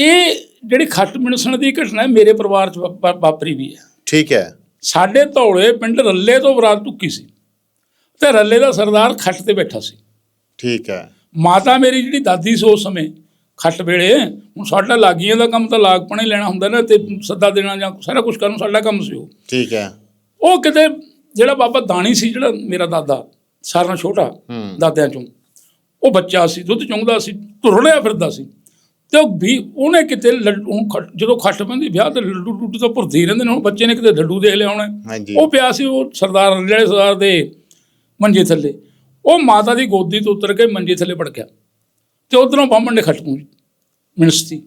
ਇਹ ਜਿਹੜੀ ਖੱਟ ਮਿਣਸਣ ਦੀ ਘਟਨਾ ਮੇਰੇ ਪਰਿਵਾਰ ਚ ਵਾ- ਵਾਪਰੀ ਵੀ ਹੈ। ਠੀਕ ਹੈ। ਸਾਡੇ ਧੌਲੇ ਪਿੰਡ ਰੱਲੇ ਤੋਂ ਬਰਾਤ ਟੁੱਕੀ ਸੀ। ਤੇ ਰੱਲੇ ਦਾ ਸਰਦਾਰ ਖੱਟ ਤੇ ਬੈਠਾ ਸੀ। ਠੀਕ ਹੈ। ਮਾਤਾ ਮੇਰੀ ਜਿਹੜੀ ਦਾਦੀ ਸੀ ਉਸ ਸਮੇਂ ਖੱਟ ਵੇਲੇ ਹੁਣ ਸਾਡਾ ਲਾਗੀਆਂ ਦਾ ਕੰਮ ਤਾਂ ਲਾਗਪਣੇ ਲੈਣਾ ਹੁੰਦਾ ਨਾ ਤੇ ਸੱਦਾ ਦੇਣਾ ਜਾਂ ਸਾਰਾ ਕੁਝ ਕਰਨ ਸਾਡਾ ਕੰਮ ਸੀ ਉਹ। ਠੀਕ ਹੈ। ਉਹ ਕਿਤੇ ਜਿਹੜਾ ਬਾਬਾ ਦਾਣੀ ਸੀ ਜਿਹੜਾ ਮੇਰਾ ਦਾਦਾ ਸਾਰਿਆਂ ਨਾਲੋਂ ਛੋਟਾ ਹੂੰ। ਦਾਦਿਆਂ ਚੋਂ ਉਹ ਬੱਚਾ ਸੀ ਦੁੱਧ ਚੁੰਗਦਾ ਸੀ ਤੁਰੜਿਆ ਫਿਰਦਾ ਸੀ। ਤੇ ਉਹ ਵੀ ਉਹਨੇ ਕਿਤੇ ਲੱਡੂ ਜਦੋਂ ਖੱਟ ਪੈਂਦੀ ਵਿਆਹ ਤੇ ਲੱਡੂ ਟੁੱਟ ਤਾਂ ਭੁਰਦੇ ਹੀ ਰਹਿੰਦੇ ਨੇ ਹੁਣ ਬੱਚੇ ਨੇ ਕਿਤੇ ਲੱਡੂ ਦੇਖ ਲਿਆ ਹੋਣਾ। ਹਾਂਜੀ। ਉਹ ਪਿਆ ਸੀ ਉਹ ਸਰਦਾਰ ਜਿਹੜੇ ਸਰਦਾਰ ਦੇ ਮੰਜੇ ਥੱਲੇ। ਉਹ ਮਾਤਾ ਦੀ ਗੋਦੀ ਤੋਂ ਉਤਰ ਕੇ ਮੰਜੇ ਥੱਲੇ ਪੜ ਗਿਆ ਤੇ ਉਧਰੋਂ ਬਾਹਮਣ ਨੇ ਖੱਟ ਪੂਜ ਮਿਣਸਤੀ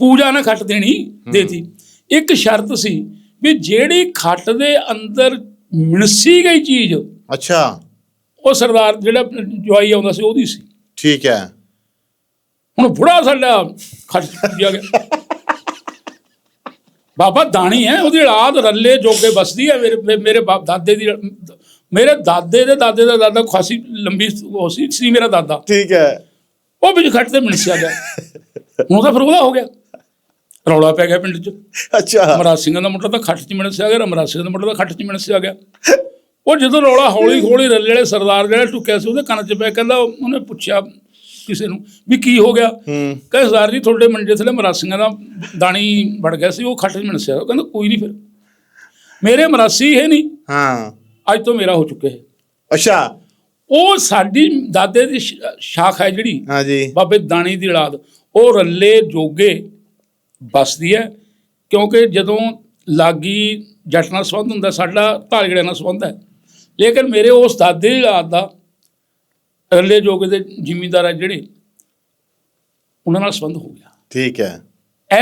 ਪੂਜਾ ਨੇ ਖੱਟ ਦੇਣੀ ਦੇਤੀ। ਇੱਕ ਸ਼ਰਤ ਸੀ ਵੀ ਜਿਹੜੀ ਖੱਟ ਦੇ ਅੰਦਰ ਮਿਣਸੀ ਗਈ ਚੀਜ਼ ਅੱਛਾ। ਉਹ ਸਰਦਾਰ ਜਿਹੜਾ ਜਵਾਈ ਆਉਂਦਾ ਸੀ ਉਹਦੀ ਸੀ। ਠੀਕ ਹੈ। ਹੁਣ ਬੁੜਾ ਸਾਡਾ ਖੱਟ ਪੂਜਿਆ ਗਿਆ। ਬਾਬਾ ਦਾਣੀ ਹੈ ਉਹਦੀ ਔਲਾਦ ਰੱਲੇ ਜੋਗੇ ਬਸਦੀ ਹੈ ਮੇਰੇ ਮੇਰੇ ਬਾਪ ਦਾਦੇ ਦੀ ਮੇਰੇ ਦਾਦੇ ਦੇ ਦਾਦੇ ਦਾ ਦਾਦਾ ਖਾਸੀ ਲੰਬੀ ਉਹ ਸੀ ਸੀ ਮੇਰਾ ਦਾਦਾ। ਠੀਕ ਹੈ। ਉਹ ਵਿੱਚ ਖੱਟ ਤੇ ਮਿਣਸਿਆ ਗਿਆ ਹੁਣ ਤਾਂ ਫਿਰ ਉਹਦਾ ਹੋ ਗਿਆ। ਰੌਲਾ ਪੈ ਗਿਆ ਪਿੰਡ 'ਚ। ਅੱਛਾ। ਅਮਰਾਜ ਸਿੰਘ ਦਾ ਮੁੰਡਾ ਤਾਂ ਖੱਟ 'ਚ ਮਿਣਸਿਆ ਗਿਆ ਅਮਰਾਜ ਸਿੰਘ ਦਾ ਮੁੰਡਾ ਤਾਂ ਖੱਟ 'ਚ ਮਿਣਸਿਆ ਗਿਆ ਉਹ ਜਦੋਂ ਰੌਲਾ ਹੌਲੀ ਹੌਲੀ ਰੱਲੇ ਵਾਲੇ ਸਰਦਾਰ ਜਿਹੜਾ ਟੁੱਕਿਆ ਸੀ ਉਹਦੇ ਕੰਨ 'ਚ ਪਿਆ ਕਹਿੰਦਾ ਉਹਨੇ ਪੁੱਛਿਆ ਕਿਸੇ ਨੂੰ ਵੀ ਕੀ ਹੋ ਗਿਆ? ਹੂੰ। ਕਹਿੰਦੇ ਸਰਦਾਰ ਜੀ ਤੁਹਾਡੇ ਮੰਜੇ ਥੱਲੇ ਮਰਾਸੀਆਂ ਦਾ ਦਾਣੀ ਵੜ ਗਿਆ ਸੀ ਉਹ ਖੱਟ 'ਚ ਮਿਣਸਿਆ ਉਹ ਕਹਿੰਦਾ ਕੋਈ ਨਹੀਂ ਫਿਰ। ਮੇਰੇ ਮਰਾਸੀ ਹੈ ਨਹੀਂ। ਹਾਂ। ਅੱਜ ਤੋਂ ਮੇਰਾ ਹੋ ਚੁੱਕਿਆ ਹੈ ਅੱਛਾ। ਉਹ ਸਾਡੀ ਦਾਦੇ ਦੀ ਸ਼ਾਖ ਹੈ ਜਿਹੜੀ। ਹਾਂਜੀ ਬਾਬੇ ਦਾਣੀ ਦੀ ਔਲਾਦ। ਉਹ ਰੱਲੇ ਜੋਗੇ ਬਸਦੀ ਹੈ ਕਿਉਂਕਿ ਜਦੋਂ ਲਾਗੀ ਜੱਟ ਨਾਲ ਸੰਬੰਧ ਹੁੰਦਾ ਸਾਡਾ ਧਾਲਗੜਿਆਂ ਨਾਲ ਸੰਬੰਧ ਹੈ। ਲੇਕਿਨ ਮੇਰੇ ਉਸ ਦਾਦੇ ਦੀ ਔਲਾਦ ਦਾ ਰੱਲੇ ਜੋਗੇ ਦੇ ਜ਼ਿਮੀਂਦਾਰ ਹੈ ਜਿਹੜੇ ਉਹਨਾਂ ਨਾਲ ਸੰਬੰਧ ਹੋ ਗਿਆ। ਠੀਕ ਹੈ।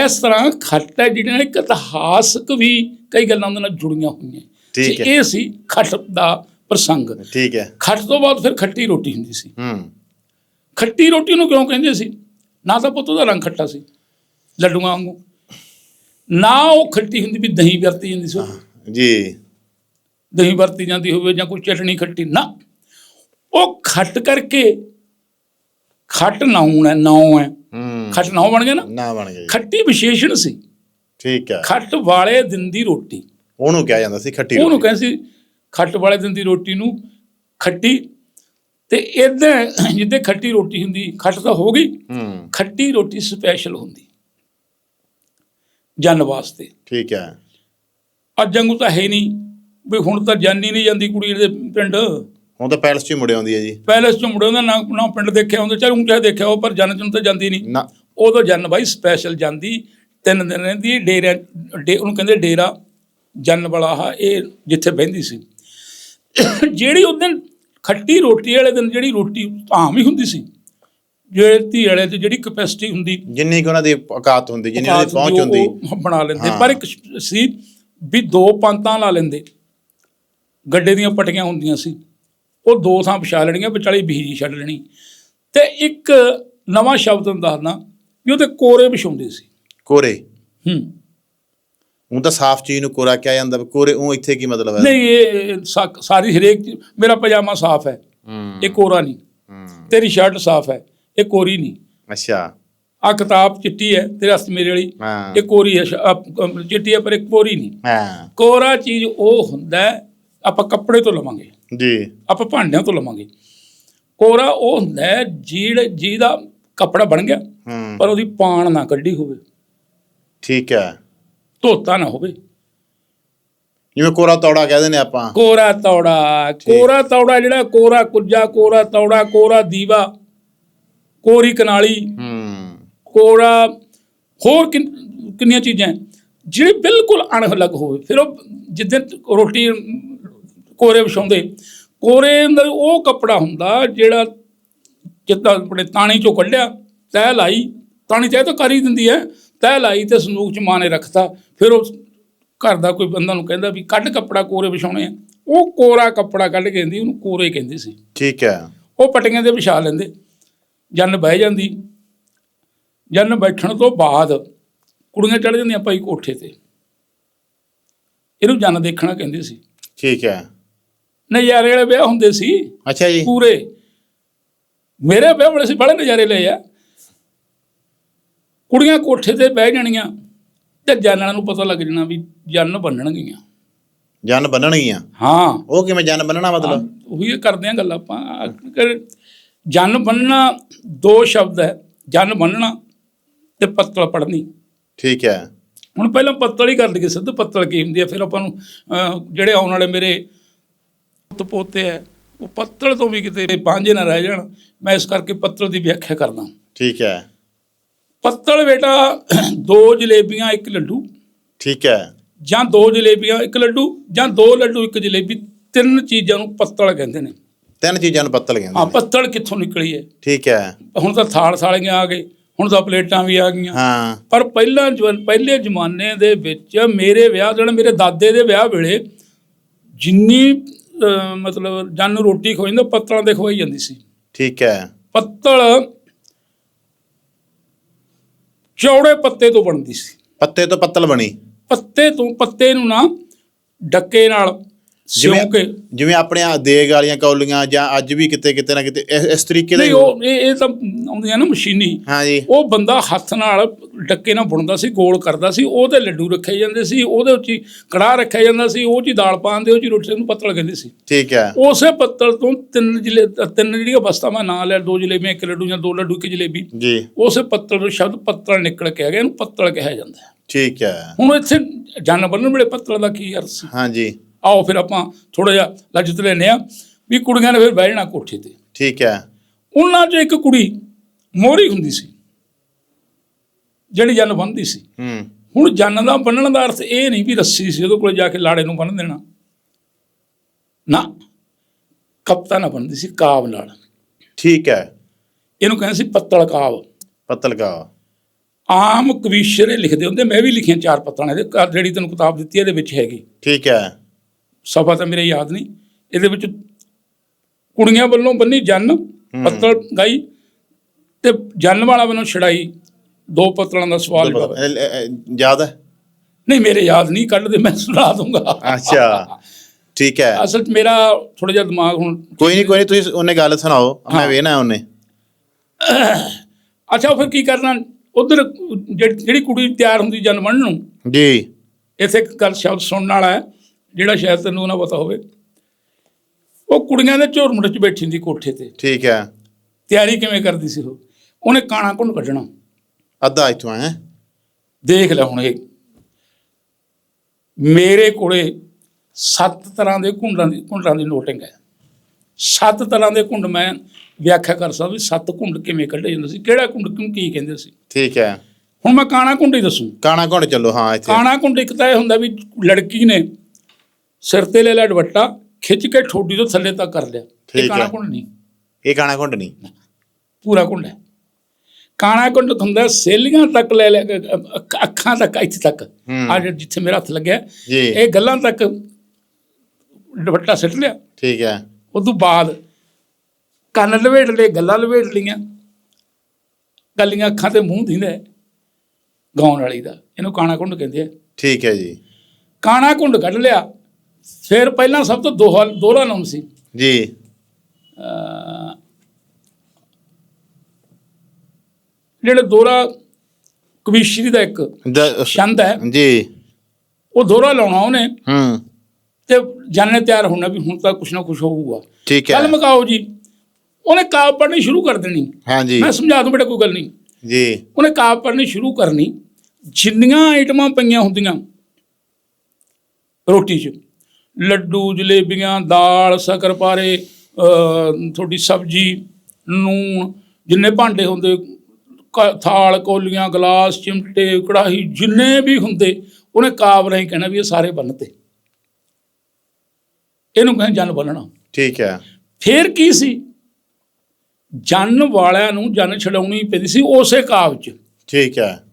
ਇਸ ਤਰ੍ਹਾਂ ਖੱਟ ਹੈ ਜਿਹੜੀਆਂ ਇੱਕ ਇਤਿਹਾਸਕ ਵੀ ਕਈ ਗੱਲਾਂ ਉਹਦੇ ਨਾਲ ਜੁੜੀਆਂ ਹੋਈਆਂ। ਠੀਕ ਹੈ। ਇਹ ਸੀ ਖੱਟ ਦਾ ਪ੍ਰਸੰਗ। ਠੀਕ ਹੈ। ਖੱਟ ਤੋਂ ਬਾਅਦ ਫਿਰ ਖੱਟੀ ਰੋਟੀ ਹੁੰਦੀ ਸੀ। ਹੂੰ। ਖੱਟੀ ਰੋਟੀ ਨੂੰ ਕਿਉਂ ਕਹਿੰਦੇ ਸੀ? ਨਾ ਤਾਂ ਪੁੱਤ ਦਾ ਰੰਗ ਖੱਟਾ ਸੀ ਲੱਡੂਆਂ ਵਾਂਗੂ। ਨਾ ਉਹ ਖੱਟੀ ਹੁੰਦੀ ਵੀ ਦਹੀਂ ਵਰਤੀ ਜਾਂਦੀ ਸੀ। ਜੀ। ਦਹੀਂ ਵਰਤੀ ਜਾਂਦੀ ਹੋਵੇ ਜਾਂ ਕੋਈ ਚਟਣੀ ਖੱਟੀ ਨਾ। ਉਹ ਖੱਟ ਕਰਕੇ ਖੱਟ ਨਾਉਣ ਹੈ ਨਾਉ ਹੈ। ਖੱਟ ਨਾਉ ਬਣ ਗਿਆ ਨਾ? ਨਾ ਬਣ ਗਈ ਖੱਟੀ ਵਿਸ਼ੇਸ਼ਣ ਸੀ। ਠੀਕ ਹੈ। ਖੱਟ ਵਾਲੇ ਦਿਨ ਦੀ ਰੋਟੀ। ਉਹਨੂੰ ਕਿਹਾ ਜਾਂਦਾ ਸੀ ਖੱਟੀ ਉਹਨੂੰ ਕਹਿੰਦੇ ਸੀ ਖੱਟ ਵਾਲੇ ਦਿਨ ਦੀ ਰੋਟੀ ਨੂੰ ਖੱਟੀ। ਤੇ ਇਦਾਂ ਜਿੱਦੇ ਖੱਟੀ ਰੋਟੀ ਹੁੰਦੀ ਖੱਟ ਤਾਂ ਹੋ ਗਈ। ਖੱਟੀ ਰੋਟੀ ਸਪੈਸ਼ਲ ਹੁੰਦੀ। ਜਨ ਵਾਸਤੇ। ਠੀਕ ਹੈ। ਅੱਜ ਵਾਂਗੂ ਤਾਂ ਹੈ ਨਹੀਂ। ਵੀ ਹੁਣ ਤਾਂ ਜਾਨੀ ਨਹੀਂ ਜਾਂਦੀ ਕੁੜੀ ਦੇ ਪਿੰਡ। ਹੁਣ ਤਾਂ ਪੈਲਸ 'ਚ ਹੀ ਮੁੜੇ ਆਉਂਦੀ ਹੈ ਜੀ। ਪੈਲਸ ਚ ਮੁੰਡੇ ਦਾ ਨਾ ਨਾ ਪਿੰਡ ਦੇਖਿਆ ਹੁੰਦਾ ਚਲ ਉਂਚਾ ਦੇਖਿਆ ਉਹ ਪਰ ਜਨ ਚ ਤਾਂ ਜਾਂਦੀ ਨਹੀਂ। ਨਾ। ਉਦੋਂ ਜਨ ਬਾਈ ਸਪੈਸ਼ਲ ਜਾਂਦੀ ਤਿੰਨ ਦਿਨ ਰਹਿੰਦੀ ਡੇਰੇ ਡੇ ਉਹਨੂੰ ਕਹਿੰਦੇ ਡੇਰਾ ਜਨ ਵਾਲਾ ਆ ਇਹ ਜਿੱਥੇ ਬਹਿੰਦੀ ਸੀ। ਜਿਹੜੀ ਉਸ ਦਿਨ ਖੱਟੀ ਰੋਟੀ ਵਾਲੇ ਦਿਨ ਜਿਹੜੀ ਰੋਟੀ ਆਮ ਹੀ ਹੁੰਦੀ ਸੀ ਜਿਹੜੇ ਧੀ ਵਾਲੇ ਤੇ ਜਿਹੜੀ ਕਪੈਸਿਟੀ ਹੁੰਦੀ। ਜਿੰਨੀ ਕੁ ਉਹਨਾਂ ਦੀ ਔਕਾਤ ਹੁੰਦੀ ਜਿੰਨੀ ਉਹਨਾਂ ਦੀ ਔਕਾਤ ਪਹੁੰਚ ਹੁੰਦੀ। ਉਹ ਬਣਾ ਲੈਂਦੇ। ਹਾਂ। ਪਰ ਇੱਕ ਸੀ ਵੀ ਦੋ ਪੰਤਾਂ ਲਾ ਲੈਂਦੇ। ਗੱਡੇ ਦੀਆਂ ਪਟੀਆਂ ਹੁੰਦੀਆਂ ਸੀ। ਉਹ ਦੋ ਥਾਂ ਵਿਛਾ ਲੈਣੀਆਂ ਵਿਚਾਲੇ ਬੀਜੀ ਛੱਡ ਲੈਣੀ। ਤੇ ਇੱਕ ਨਵਾਂ ਸ਼ਬਦ ਨੂੰ ਦੱਸਦਾ ਵੀ ਉਹਦੇ ਕੋਰੇ ਵਿਛਾਉਂਦੇ ਸੀ। ਕੋਰੇ? ਹੂੰ। ਹੁਣ ਤਾਂ ਸਾਫ਼ ਚੀਜ਼ ਨੂੰ ਕੋਰਾ ਕਿਹਾ ਜਾਂਦਾ ਵੀ ਕੋਰੇ ਉਹ ਇੱਥੇ ਕੀ ਮਤਲਬ ਹੈ? ਨਹੀਂ ਇਹ ਸਾਰੀ ਹਰੇਕ ਮੇਰਾ ਪਜਾਮਾ ਸਾਫ਼ ਹੈ। ਹੂੰ। ਇਹ ਕੋਰਾ ਨਹੀਂ। ਹੂੰ। ਤੇਰੀ ਸ਼ਰਟ ਸਾਫ਼ ਹੈ ਇਹ ਕੋਰੀ ਨਹੀਂ। ਅੱਛਾ। ਆ ਕਿਤਾਬ ਚਿੱਟੀ ਹੈ ਤੇਰੇ ਹੱਥ ਮੇਰੇ ਵਾਲੀ। ਹਾਂ। ਇਹ ਕੋਰੀ ਹੈ ਚਿੱਟੀ ਹੈ ਪਰ ਇਹ ਕੋਰੀ ਨਹੀਂ। ਹਾਂ। ਕੋਰਾ ਚੀਜ਼ ਉਹ ਹੁੰਦਾ ਆਪਾਂ ਕੱਪੜੇ ਤੋਂ ਲਵਾਂਗੇ। ਜੀ। ਆਪਾਂ ਭਾਂਡਿਆਂ ਤੋਂ ਲਵਾਂਗੇ। ਕੋਰਾ ਉਹ ਹੁੰਦਾ ਹੈ ਜਿਹੜੇ ਜਿਹਦਾ ਕੱਪੜਾ ਬਣ ਗਿਆ ਹੂੰ। ਪਰ ਉਹਦੀ ਪਾਣ ਨਾ ਕੱਢੀ ਹੋਵੇ। ਠੀਕ ਹੈ। ਧੋਤਾ ਨਾ ਹੋਵੇ। ਜਿਵੇਂ ਕੋਰਾ ਤੌੜਾ ਕਹਿੰਦੇ ਨੇ ਆਪਾਂ। ਕੋਰਾ ਤੌੜਾ ਕੋਰਾ ਤੌੜਾ ਜਿਹੜਾ ਕੋਰਾ ਕੁੱਜਾ ਕੋਰਾ ਤੌੜਾ ਕੋਰਾ ਦੀਵਾ ਕੋਰੀ ਕਨਾਲੀ ਹੂੰ। ਕੋਰਾ ਹੋਰ ਕਿੰਨ- ਕਿੰਨੀਆਂ ਚੀਜ਼ਾਂ ਜਿਹੜੀ ਬਿਲਕੁਲ ਅਣਹਲੱਗ ਹੋਵੇ ਫਿਰ ਉਹ ਜਿੱਦਣ ਰੋਟੀ ਕੋਰੇ ਵਿਛਾਉਂਦੇ। ਕੋਰੇ ਅੰਦਰ ਉਹ ਕੱਪੜਾ ਹੁੰਦਾ ਜਿਹੜਾ ਜਿੱਦਾਂ ਆਪਣੇ ਤਾਣੀ ਚੋਂ ਕੱਢਿਆ ਤਹਿ ਲਾਈ ਤਾਣੀ ਚਾਹੇ ਤਾਂ ਕਰ ਹੀ ਦਿੰਦੀ ਹੈ। ਤਹਿ ਲਾਈ ਤੇ ਸੰਦੂਕ ਚ ਮਾਂ ਨੇ ਰੱਖਤਾ। ਫਿਰ ਉਹ ਘਰ ਦਾ ਕੋਈ ਬੰਦਾ ਨੂੰ ਕਹਿੰਦਾ ਵੀ ਕੱਢ ਕੱਪੜਾ ਕੋਰੇ ਵਿਛਾਉਣੇ ਆ। ਉਹ ਕੋਰਾ ਕੱਪੜਾ ਕੱਢ ਕੇ ਦਿੰਦੀ ਉਹਨੂੰ ਕੋਰੇ ਕਹਿੰਦੇ ਸੀ। ਠੀਕ ਹੈ। ਉਹ ਪਟੀਆਂ ਦੇ ਵਿਛਾ ਲੈਂਦੇ। ਜਨ ਬਹਿ ਜਾਂਦੀ। ਜਨ ਬੈਠਣ ਤੋਂ ਬਾਅਦ ਕੁੜੀਆਂ ਚੜ ਜਾਂਦੀਆਂ ਭਾਈ ਕੋਠੇ ਤੇ। ਇਹਨੂੰ ਜਨ ਦੇਖਣਾ ਕਹਿੰਦੇ ਸੀ। ਠੀਕ ਹੈ। ਨਜ਼ਾਰੇ ਵਾਲੇ ਵਿਆਹ ਹੁੰਦੇ ਸੀ ਅੱਛਾ ਜੀ। ਪੂਰੇ। ਮੇਰੇ ਵਿਆਹ ਵਾਲੇ ਸੀ ਬੜੇ ਨਜ਼ਾਰੇ ਲਏ ਆ। ਕੁੜੀਆਂ ਕੋਠੇ ਤੇ ਬਹਿ ਜਾਣੀਆਂ ਤੇ ਜਾਨਣਾ ਨੂੰ ਪਤਾ ਲੱਗ ਜਾਣਾ ਵੀ ਜੰਨ ਬੰਨਣਗੀਆਂ ਜਨ ਬੰਨਣਗੀਆਂ ਹਾਂ। ਉਹ ਕਿਵੇਂ ਜਨ ਬੰਨਣਾ ਮਤਲਬ? ਉਹੀ ਇਹ ਕਰਦੇ ਆ ਗੱਲ ਆਪਾਂ। ਜਨ ਬੰਨਣਾ ਦੋ ਸ਼ਬਦ ਹੈ ਜਨ ਬੰਨਣਾ ਤੇ ਪੱਤਲ ਪੜਨੀ ਠੀਕ ਹੈ। ਹੁਣ ਪਹਿਲਾਂ ਪੱਤਲ ਹੀ ਕਰ ਲਈਏ ਸਿੱਧ ਪੱਤਲ ਕੀ ਹੁੰਦੀ ਹੈ ਫਿਰ ਆਪਾਂ ਨੂੰ ਜਿਹੜੇ ਆਉਣ ਵਾਲੇ ਮੇਰੇ ਪੁੱਤ ਪੋਤੇ ਹੈ ਉਹ ਪੱਤਲ ਤੋਂ ਵੀ ਕਿਤੇ ਬਾਂਝੇ ਨਾ ਰਹਿ ਜਾਣ ਮੈਂ ਇਸ ਕਰਕੇ ਪੱਤਲ ਦੀ ਵਿਆਖਿਆ ਕਰਦਾ ਠੀਕ ਹੈ। ਪੱਤਲ ਬੇਟਾ ਦੋ ਜਲੇਬੀਆਂ ਇੱਕ ਲੱਡੂ। ਠੀਕ ਹੈ। ਜਾਂ ਦੋ ਜਲੇਬੀਆਂ ਇੱਕ ਲੱਡੂ ਜਾਂ ਦੋ ਲੱਡੂ ਇੱਕ ਜਲੇਬੀ ਤਿੰਨ ਚੀਜ਼ਾਂ ਨੂੰ ਪੱਤਲ ਕਹਿੰਦੇ ਨੇ। ਤਿੰਨ ਚੀਜ਼ਾਂ ਨੂੰ ਪੱਤਲ ਹਾਂ ਕਹਿੰਦੇ ਨੇ। ਪੱਤਲ ਕਿੱਥੋਂ ਨਿਕਲੀ ਹੈ? ਠੀਕ ਹੈ। ਹੁਣ ਤਾਂ ਥਾਲ ਸਾਲੀਆਂ ਆ ਗਏ ਹੁਣ ਤਾਂ ਪਲੇਟਾਂ ਵੀ ਆ ਗਈਆਂ। ਹਾਂ। ਪਰ ਪਹਿਲਾਂ ਪਹਿਲੇ ਜ਼ਮਾਨੇ ਦੇ ਵਿੱਚ ਮੇਰੇ ਵਿਆਹ ਜਿਹੜਾ ਮੇਰੇ ਦਾਦੇ ਦੇ ਵਿਆਹ ਵੇਲੇ ਜਿੰਨੀ ਮਤਲਬ ਜਨ ਰੋਟੀ ਖਵਾਈ ਜਾਂਦਾ ਪੱਤਲਾਂ ਦੇ ਖਵਾਈ ਜਾਂਦੀ ਸੀ। ਠੀਕ ਹੈ। ਪੱਤਲ ਚੌੜੇ ਪੱਤੇ ਤੋਂ ਬਣਦੀ ਸੀ। ਪੱਤੇ ਤੋਂ ਪੱਤਲ ਬਣੀ। ਪੱਤੇ ਤੋਂ ਪੱਤੇ ਨੂੰ ਨਾ ਡੱਕੇ ਨਾਲ ਜਿਵੇਂ ਸਿਉਂ ਕੇ ਜਿਵੇਂ ਆਪਣੇ ਆਹ ਦੇਗ ਵਾਲੀਆਂ ਕੌਲੀਆਂ ਜਾਂ ਅੱਜ ਵੀ ਕਿਤੇ ਕਿਤੇ ਨਾ ਕਿਤੇ ਇਸ- ਇਸ ਤਰੀਕੇ ਦਾ ਨਹੀਂ ਹੀ ਉਹ ਇਹ ਇਹ ਤਾਂ ਆਉਂਦੀਆਂ ਨਾ ਮਸ਼ੀਨੀ। ਹਾਂ ਜੀ ਉਹ ਬੰਦਾ ਹੱਥ ਨਾਲ ਡੱਕੇ ਨਾਲ ਬੁਣਦਾ ਸੀ ਗੋਲ ਕਰਦਾ ਸੀ ਉਹਦੇ ਲੱਡੂ ਰੱਖੇ ਜਾਂਦੇ ਸੀ ਉਹਦੇ ਉੱਚ ਹੀ ਕੜਾਹ ਰੱਖਿਆ ਜਾਂਦਾ ਸੀ ਉਹ 'ਚ ਹੀ ਦਾਲ ਪਾਉਂਦੇ ਉਹ 'ਚ ਹੀ ਰੋਟੀ ਨੂੰ ਪੱਤਲ ਕਹਿੰਦੇ ਸੀ। ਠੀਕ ਹੈ। ਉਸੇ ਪੱਤਲ ਤੋਂ ਤਿੰਨ ਜਿਲੇ ਤਿੰਨ ਜਿਹੜੀਆਂ ਬਸਤਾ ਮੈਂ ਨਾਂ ਲਿਆ ਦੋ ਜਲੇਬੀਆਂ ਇੱਕ ਲੱਡੂ ਜਾਂ ਦੋ ਲੱਡੂ ਇੱਕ ਜਲੇਬੀ ਜੀ। ਉਸੇ ਪੱਤਲ ਤੋਂ ਸ਼ਬਦ ਪੱਤਲ ਨਿਕਲ ਕੇ ਆ ਗਿਆ ਇਹਨੂੰ ਪੱਤਲ ਕਿਹਾ ਜਾਂਦਾ ਹੈ। ਠੀਕ ਹੈ। ਹੁਣ ਇੱਥੇ ਜਨ ਬੰਨਣ ਵੇਲੇ ਪੱਤਲ ਦਾ ਕੀ ਅਰਥ ਸੀ? ਹਾਂ ਜੀ ਆਓ ਫਿਰ ਆਪਾਂ ਥੋੜਾ ਜਿਹਾ ਲਜਤ ਲੈਨੇ ਆ ਵੀ ਕੁੜੀਆਂ ਨੇ ਫਿਰ ਬਹਿ ਜਾਣਾ ਕੋਠੇ ਤੇ। ਠੀਕ ਹੈ। ਉਹਨਾਂ 'ਚ ਇੱਕ ਕੁੜੀ ਮੋਹਰੀ ਹੁੰਦੀ ਸੀ ਜਿਹੜੀ ਜਨ ਬੰਨਦੀ ਸੀ। ਹੂੰ। ਹੁਣ ਜਨ ਦਾ ਬੰਨਣ ਦਾ ਅਰਥ ਇਹ ਨਹੀਂ ਵੀ ਰੱਸੀ ਸੀ ਉਹਦੇ ਕੋਲ ਜਾ ਕੇ ਲਾੜੇ ਨੂੰ ਬੰਨ ਦੇਣਾ। ਨਾ ਕਪਤਾ ਨਾ ਬੰਨਦੀ ਸੀ ਕਾਬ ਨਾਲ। ਠੀਕ ਹੈ। ਇਹਨੂੰ ਕਹਿੰਦੇ ਸੀ ਪੱਤਲ ਕਾਬ ਪੱਤਲ ਕਾ ਆਮ ਕਵੀਸ਼ਰੇ ਲਿਖਦੇ ਹੁੰਦੇ ਮੈਂ ਵੀ ਲਿਖੀਆਂ ਚਾਰ ਪੱਤਲਾਂ ਦੇ ਜਿਹੜੀ ਤੈਨੂੰ ਕਿਤਾਬ ਦਿੱਤੀ ਇਹਦੇ ਵਿੱਚ ਹੈਗੀ। ਠੀਕ ਹੈ। ਸਫਾ ਤਾਂ ਮੇਰੇ ਯਾਦ ਨਹੀਂ। ਇਹਦੇ ਵਿੱਚ ਕੁੜੀਆਂ ਵੱਲੋਂ ਬੰਨੀ ਜਨ ਪੱਤਲ ਗਾਈ ਤੇ ਜਨ ਵਾਲਾ ਵੱਲੋਂ ਛੜਾਈ ਦੋ ਪੱਤਲਾਂ ਦਾ ਸਵਾਲ ਯਾਦ ਹੈ? ਨਹੀਂ ਮੇਰੇ ਯਾਦ ਨਹੀਂ। ਕੱਢ ਦੇ ਮੈਂ ਸੁਣਾ ਦੂੰਗਾ। ਅੱਛਾ। ਠੀਕ ਹੈ। ਅਸਲ ਮੇਰਾ ਥੋੜਾ ਜਿਹਾ ਦਿਮਾਗ ਹੁਣ ਕੋਈ ਨਹੀਂ ਕੋਈ ਨਹੀਂ। ਤੁਸੀਂ ਉਹਨੇ ਗੱਲ ਸੁਣਾਓ। ਮੈਂ। ਵੇਖਣਾ ਉਹਨੇ। ਅੱਛਾ ਫਿਰ ਕੀ ਕਰਨਾ? ਉਧਰ ਜਿਹੜੀ ਕੁੜੀ ਤਿਆਰ ਹੁੰਦੀ ਜਨ ਬਣਨ ਨੂੰ ਜੀ। ਇੱਥੇ ਇੱਕ ਗੱਲ ਸ਼ਬਦ ਸੁਣਨ ਵਾਲਾ ਹੈ। ਜਿਹੜਾ ਸ਼ਾਇਦ ਤੈਨੂੰ ਨਾ ਪਤਾ ਹੋਵੇ ਉਹ ਕੁੜੀਆਂ ਦੇ ਝੁਰਮੁਟ 'ਚ ਬੈਠੀ ਹੁੰਦੀ ਕੋਠੇ ਤੇ। ਠੀਕ ਹੈ। ਤਿਆਰੀ ਕਿਵੇਂ ਕਰਦੀ ਸੀ ਉਹ? ਉਹਨੇ ਕਾਣਾ ਘੁੰਡ ਕੱਢਣਾ। ਅੱਧਾ ਇੱਥੋਂ ਹੈ। ਦੇਖ ਲੈ ਹੁਣ ਇਹ। ਮੇਰੇ ਕੋਲੇ ਸੱਤ ਤਰ੍ਹਾਂ ਦੇ ਘੁੰਡਾਂ ਦੀ ਘੁੰਡਾਂ ਦੀ ਨੋਟਿੰਗ ਹੈ। ਸੱਤ ਤਰ੍ਹਾਂ ਦੇ ਘੁੰਡ ਮੈਂ ਵਿਆਖਿਆ ਕਰ ਸਕਦਾ ਵੀ ਸੱਤ ਘੁੰਡ ਕਿਵੇਂ ਕੱਢੇ ਜਾਂਦੇ ਸੀ ਕਿਹੜਾ ਘੁੰਡ ਕਿਉਂ ਕੀ ਕਹਿੰਦੇ ਸੀ। ਠੀਕ ਹੈ। ਹੁਣ ਮੈਂ ਕਾਣਾ ਘੁੰਡ ਹੀ ਦੱਸੂ। ਕਾਣਾ ਘੁੰਡ ਚੱਲੋ ਹਾਂ ਇੱਥੇ। ਕਾਣਾ ਘੁੰਡ ਇੱਕ ਤਾਂ ਇਹ ਹੁੰਦਾ ਵੀ ਲੜਕੀ ਨੇ ਸਿਰ ਤੇ ਲੈ ਲਿਆ ਦੁਪੱਟਾ ਖਿੱਚ ਕੇ ਠੋਡੀ ਤੋਂ ਥੱਲੇ ਤੱਕ ਕਰ ਲਿਆ। ਠੀਕ ਇਹ ਕਾਣਾ ਹੈ। ਘੁੰਡ ਨਹੀਂ। ਇਹ ਕਾਣਾ ਘੁੰਡ ਨਹੀਂ। ਪੂਰਾ ਘੁੰਡ ਹੈ। ਕਾਣਾ ਘੁੰਡ ਹੁੰਦਾ ਸੇਲੀਆਂ ਤੱਕ ਲੈ ਲਿਆ ਅ- ਅੱਖ- ਅੱਖਾਂ ਤੱਕ ਇੱਥੇ ਤੱਕ। ਹੂੰ। ਆ ਜਿੱਥੇ ਮੇਰਾ ਹੱਥ ਲੱਗਿਆ ਜੀ। ਇਹ ਗੱਲਾਂ ਤੱਕ ਦੁਪੱਟਾ ਸਿੱਟ ਲਿਆ। ਠੀਕ ਹੈ। ਉਸ ਤੋਂ ਬਾਅਦ ਕੰਨ ਲਵੇਟ ਲਏ ਗੱਲਾਂ ਲਵੇਟ ਲਈਆਂ। ਗੱਲੀਆਂ ਅੱਖਾਂ ਤੇ ਮੂੰਹ ਦਿੰਦਾ ਹੈ ਗਾਉਣ ਵਾਲੀ ਦਾ। ਇਹਨੂੰ ਕਾਣਾ ਘੁੰਡ ਕਹਿੰਦੇ ਆ। ਠੀਕ ਹੈ ਜੀ। ਕਾਣਾ ਘੁੰਡ ਕੱਢ ਲਿਆ। ਫਿਰ ਪਹਿਲਾਂ ਸਭ ਤੋਂ ਦੋਹਾ ਦੋਹਰਾ ਨਾਮ ਸੀ। ਜੀ। ਜਿਹੜਾ ਦੋਹਰਾ ਕਵੀਸ਼ਰੀ ਦਾ ਇੱਕ ਛੰਦ ਹੈ ਜੀ। ਉਹ ਦੋਹਰਾ ਲਾਉਣਾ ਉਹਨੇ ਹੂੰ। ਤੇ ਜਾਣੇ ਤਿਆਰ ਹੋਣਾ ਵੀ ਹੁਣ ਤਾਂ ਕੁਛ ਨਾ ਕੁਛ ਹੋਊਗਾ। ਠੀਕ ਹੈ। ਕੱਲ ਮਕਾਓ ਜੀ ਉਹਨੇ ਕਾਵ ਪੜ੍ਹਨੀ ਸ਼ੁਰੂ ਕਰ ਦੇਣੀ। ਹਾਂ ਜੀ ਮੈਂ ਸਮਝਾ ਦੂੰ ਬੇਟਾ ਕੋਈ ਗੱਲ ਨਹੀਂ। ਜੀ। ਉਹਨੇ ਕਾਵ ਪੜ੍ਹਨੀ ਸ਼ੁਰੂ ਕਰਨੀ ਜਿੰਨੀਆਂ ਆਈਟਮਾਂ ਪਈਆਂ ਹੁੰਦੀਆਂ ਰੋਟੀ 'ਚ ਲੱਡੂ ਜਲੇਬੀਆਂ ਦਾਲ ਸ਼ਕਰਪਾਰੇ ਤੁਹਾਡੀ ਸਬਜੀ ਨੂਣ ਜਿੰਨੇ ਭਾਂਡੇ ਹੁੰਦੇ ਥਾਲ ਕੌਲੀਆਂ ਗਲਾਸ ਚਿਮਟੇ ਕੜਾਹੀ ਜਿੰਨੇ ਵੀ ਹੁੰਦੇ ਉਹਨੇ ਕਾਵ ਰਾਹੀਂ ਕਹਿਣਾ ਵੀ ਇਹ ਸਾਰੇ ਬੰਨਤੇ। ਇਹਨੂੰ ਕਹਿੰਦੇ ਜਨ ਬੰਨਣਾ। ਠੀਕ ਹੈ। ਫੇਰ ਕੀ ਸੀ? ਜਨ ਵਾਲਿਆਂ ਨੂੰ ਜਨ ਛਡਾਉਣੀ ਪੈਂਦੀ ਸੀ ਉਸੇ ਕਾਵ 'ਚ। ਠੀਕ ਹੈ।